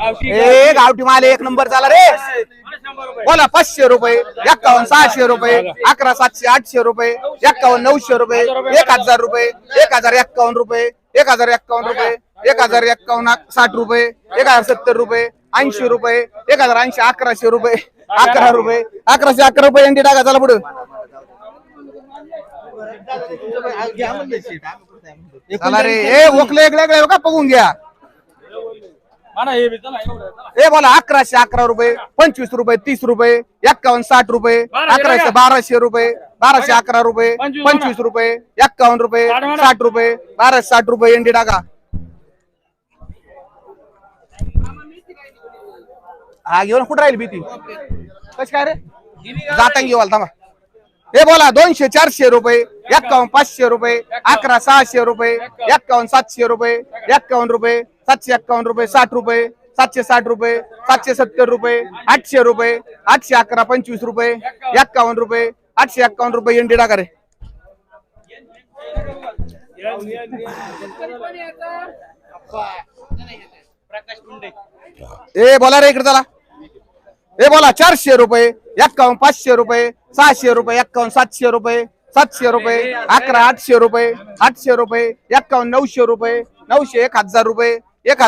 ए गावठी. माल एक नंबर झाला रे. बोला पाचशे रुपये एक्कावन्न सहाशे रुपये अकरा सातशे आठशे रुपये एक्कावन्न नऊशे रुपये एक हजार रुपये एक हजार एक्कावन्न रुपये एक हजार एक्कावन्न रुपये एक हजार एक्कावन्न साठ रुपये एक हजार सत्तर रुपये ऐंशी रुपये एक हजार ऐंशी अकराशे रुपये अकरा रुपये अकराशे अकरा रुपये एंडी टाका चला पुढे. चला रे. ए ओकले एक वेगळे का बघून घ्या. ए बोला अकराशे अकरा रुपये पंचवीस रुपये तीस रुपये एक्कावन्न साठ रुपये अकराशे बाराशे रुपये बाराशे अकरा रुपये पंचवीस रुपये एक्कावन्न रुपये साठ रुपये बाराशे साठ रुपये एंडी टाका. हा घेऊन कुठं राहील भीती? कशी काय रे? जाता घेऊ थांबा. हे बोला दोनशे चारशे रुपये एक्कावन्न पाचशे रुपये अकरा सहाशे रुपये एक्कावन्न सातशे रुपये एक्कावन्न रुपये सातशे एक्कावन्न रुपये साठ रुपये सातशे साठ रुपये सातशे सत्तर रुपये आठशे रुपये आठशे अकरा पंचवीस रुपये एक्कावन्न रुपये आठशे एक्कावन्न रुपये एनडी टाका ए बोला रे इकडे चला. ए बोला चारशे रुपये एक्कावन्न पाचशे रुपये सहाशे रुपये एक्कावन्न सातशे रुपये सातशे रुपये अकरा आठशे रुपये आठशे रुपये एक्कावन्न नऊशे रुपये नऊशे एक हजार रुपये एक हजार